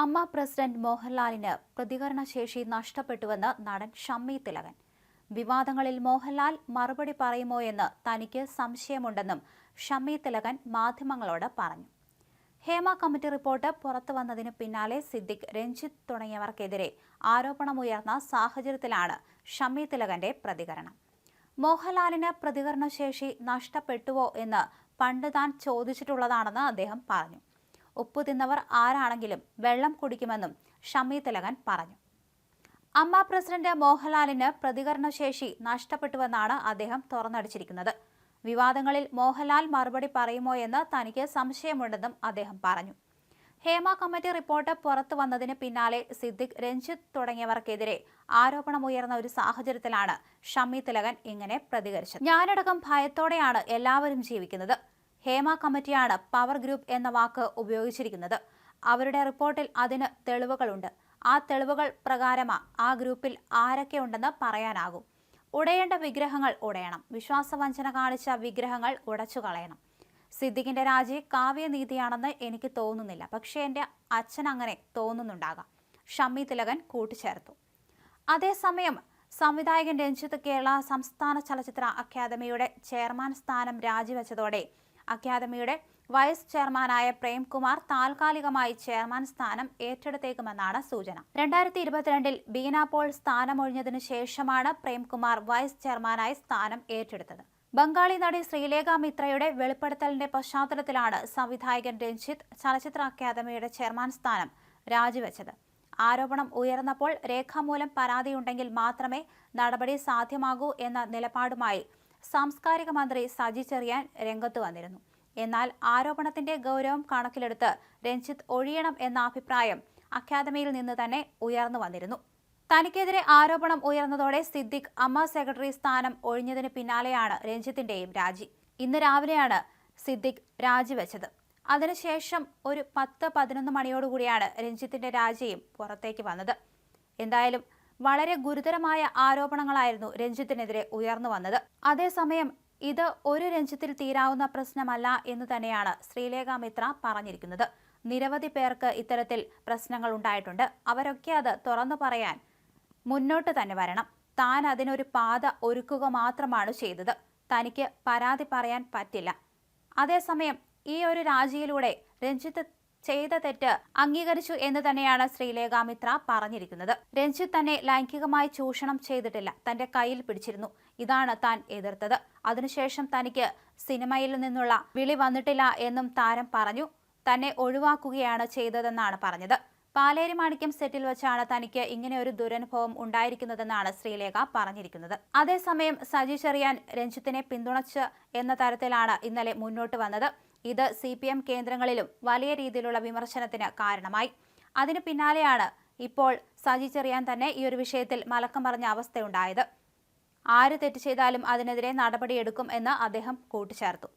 അമ്മ പ്രസിഡന്റ് മോഹൻലാലിന് പ്രതികരണശേഷി നഷ്ടപ്പെട്ടുവെന്ന് നടൻ ഷമ്മി തിലകൻ. വിവാദങ്ങളിൽ മോഹൻലാൽ മറുപടി പറയുമോ എന്ന് തനിക്ക് സംശയമുണ്ടെന്നും ഷമ്മി തിലകൻ മാധ്യമങ്ങളോട് പറഞ്ഞു. ഹേമ കമ്മിറ്റി റിപ്പോർട്ട് പുറത്തു വന്നതിന് പിന്നാലെ സിദ്ദിഖ് രഞ്ജിത്ത് തുടങ്ങിയവർക്കെതിരെ ആരോപണമുയർന്ന സാഹചര്യത്തിലാണ് ഷമ്മി തിലകന്റെ പ്രതികരണം. മോഹൻലാലിന് പ്രതികരണശേഷി നഷ്ടപ്പെട്ടുവോ എന്ന് പണ്ട് താൻ ചോദിച്ചിട്ടുള്ളതാണെന്ന് അദ്ദേഹം പറഞ്ഞു. ഉപ്പു തിന്നവർ ആരാണെങ്കിലും വെള്ളം കുടിക്കുമെന്നും ഷമി തിലകൻ പറഞ്ഞു. അമ്മ പ്രസിഡന്റ് മോഹൻലാലിന് പ്രതികരണശേഷി നഷ്ടപ്പെട്ടുവെന്നാണ് അദ്ദേഹം തുറന്നടിച്ചിരിക്കുന്നത്. വിവാദങ്ങളിൽ മോഹൻലാൽ മറുപടി പറയുമോ എന്ന് തനിക്ക് സംശയമുണ്ടെന്നും അദ്ദേഹം പറഞ്ഞു. ഹേമ കമ്മിറ്റി റിപ്പോർട്ട് പുറത്തു വന്നതിന് പിന്നാലെ സിദ്ദിഖ് രഞ്ജിത്ത് തുടങ്ങിയവർക്കെതിരെ ആരോപണമുയർന്ന ഒരു സാഹചര്യത്തിലാണ് ഷമി തിലകൻ ഇങ്ങനെ പ്രതികരിച്ചത്. ഞാനടക്കം ഭയത്തോടെയാണ് എല്ലാവരും ജീവിക്കുന്നത്. ഹേമ കമ്മിറ്റിയാണ് പവർ ഗ്രൂപ്പ് എന്ന വാക്ക് ഉപയോഗിച്ചിരിക്കുന്നത്. അവരുടെ റിപ്പോർട്ടിൽ അതിന് തെളിവുകളുണ്ട്. ആ തെളിവുകൾ പ്രകാരമാ ആ ഗ്രൂപ്പിൽ ആരൊക്കെ ഉണ്ടെന്ന് പറയാനാകും. ഉടയേണ്ട വിഗ്രഹങ്ങൾ ഉടയണം. വിശ്വാസവഞ്ചന കാണിച്ച വിഗ്രഹങ്ങൾ ഉടച്ചു കളയണം സിദ്ദിഖിന്റെ രാജി കാവ്യനീതിയാണെന്ന് എനിക്ക് തോന്നുന്നില്ല. പക്ഷേ എന്റെ അച്ഛൻ അങ്ങനെ തോന്നുന്നുണ്ടാകാം. ഷമ്മി തിലകൻ കൂട്ടിച്ചേർത്തു. അതേസമയം സംവിധായകൻ രഞ്ജിത്ത് കേരള സംസ്ഥാന ചലച്ചിത്ര അക്കാദമിയുടെ ചെയർമാൻ സ്ഥാനം രാജിവെച്ചതോടെ അക്കാദമിയുടെ വൈസ് ചെയർമാനായ പ്രേംകുമാർ താൽക്കാലികമായി ചെയർമാൻ സ്ഥാനം ഏറ്റെടുത്തേക്കുമെന്നാണ് സൂചന. രണ്ടായിരത്തി ഇരുപത്തിരണ്ടിൽ ബീന പോൾ സ്ഥാനമൊഴിഞ്ഞതിനു ശേഷമാണ് പ്രേംകുമാർ വൈസ് ചെയർമാനായി സ്ഥാനം ഏറ്റെടുത്തത്. ബംഗാളി നടി ശ്രീലേഖ മിത്രയുടെ വെളിപ്പെടുത്തലിന്റെ പശ്ചാത്തലത്തിലാണ് സംവിധായകൻ രഞ്ജിത്ത് ചലച്ചിത്ര അക്കാദമിയുടെ ചെയർമാൻ സ്ഥാനം രാജിവെച്ചത്. ആരോപണം ഉയർന്നപ്പോൾ രേഖാമൂലം പരാതിയുണ്ടെങ്കിൽ മാത്രമേ നടപടി സാധ്യമാകൂ എന്ന നിലപാടുമായി സാംസ്കാരിക മന്ത്രി സജി ചെറിയാൻ രംഗത്ത് വന്നിരുന്നു. എന്നാൽ ആരോപണത്തിന്റെ ഗൗരവം കണക്കിലെടുത്ത് രഞ്ജിത്ത് ഒഴിയണം എന്ന അഭിപ്രായം അക്കാദമിയിൽ നിന്ന് തന്നെ ഉയർന്നു വന്നിരുന്നു. തനിക്കെതിരെ ആരോപണം ഉയർന്നതോടെ സിദ്ദിഖ് അമ്മ സെക്രട്ടറി സ്ഥാനം ഒഴിഞ്ഞതിന് പിന്നാലെയാണ് രഞ്ജിത്തിന്റെയും രാജി. ഇന്ന് രാവിലെയാണ് സിദ്ദിഖ് രാജിവെച്ചത് അതിനുശേഷം ഒരു പത്ത് പതിനൊന്ന് മണിയോടുകൂടിയാണ് രഞ്ജിത്തിന്റെ രാജിയും പുറത്തേക്ക് വന്നത്. എന്തായാലും വളരെ ഗുരുതരമായ ആരോപണങ്ങളായിരുന്നു രഞ്ജിത്തിനെതിരെ ഉയർന്നു വന്നത്. അതേസമയം ഇത് ഒരു രഞ്ജിത്തിൽ തീരാവുന്ന പ്രശ്നമല്ല എന്ന് തന്നെയാണ് ശ്രീലേഖ മിത്ര പറഞ്ഞിരിക്കുന്നത്. നിരവധി പേർക്ക് ഇത്തരത്തിൽ പ്രശ്നങ്ങൾ ഉണ്ടായിട്ടുണ്ട്. അവരൊക്കെ അത് തുറന്നു പറയാൻ മുന്നോട്ട് തന്നെ വരണം. താൻ അതിനൊരു പാത ഒരുക്കുക മാത്രമാണ് ചെയ്തത്. തനിക്ക് പരാതി പറയാൻ പറ്റില്ല. അതേസമയം ഈ ഒരു രാജിയിലൂടെ രഞ്ജിത്ത് ചെയ്ത തെറ്റ് അംഗീകരിച്ചു എന്ന് തന്നെയാണ് ശ്രീലേഖ മിത്ര പറഞ്ഞിരിക്കുന്നത്. രഞ്ജിത്ത് തന്നെ ലൈംഗികമായി ചൂഷണം ചെയ്തിട്ടില്ല. തന്റെ കയ്യിൽ പിടിച്ചിരുന്നു. ഇതാണ് താൻ എതിർത്തത്. അതിനുശേഷം തനിക്ക് സിനിമയിൽ നിന്നുള്ള വിളി വന്നിട്ടില്ല എന്നും താരം പറഞ്ഞു. തന്നെ ഒഴിവാക്കുകയാണ് ചെയ്തതെന്നാണ് പറഞ്ഞത്. പാലേരി മാണിക്യം സെറ്റിൽ വെച്ചാണ് തനിക്ക് ഇങ്ങനെ ഒരു ദുരനുഭവം ഉണ്ടായിരിക്കുന്നതെന്നാണ് ശ്രീലേഖ പറഞ്ഞിരിക്കുന്നത്. അതേസമയം സജി ചെറിയാൻ രഞ്ജിത്തിനെ പിന്തുണച്ച് എന്ന തരത്തിലാണ് ഇന്നലെ മുന്നോട്ട് വന്നത്. ഇത് സി പി എം കേന്ദ്രങ്ങളിലും വലിയ രീതിയിലുള്ള വിമർശനത്തിന് കാരണമായി. അതിനു പിന്നാലെയാണ് ഇപ്പോൾ സജി ചെറിയാൻ തന്നെ ഈ ഒരു വിഷയത്തിൽ മലക്കം പറഞ്ഞ അവസ്ഥയുണ്ടായത്. ആര് തെറ്റ് ചെയ്താലും അതിനെതിരെ നടപടിയെടുക്കും എന്ന് അദ്ദേഹം കൂട്ടിച്ചേർത്തു.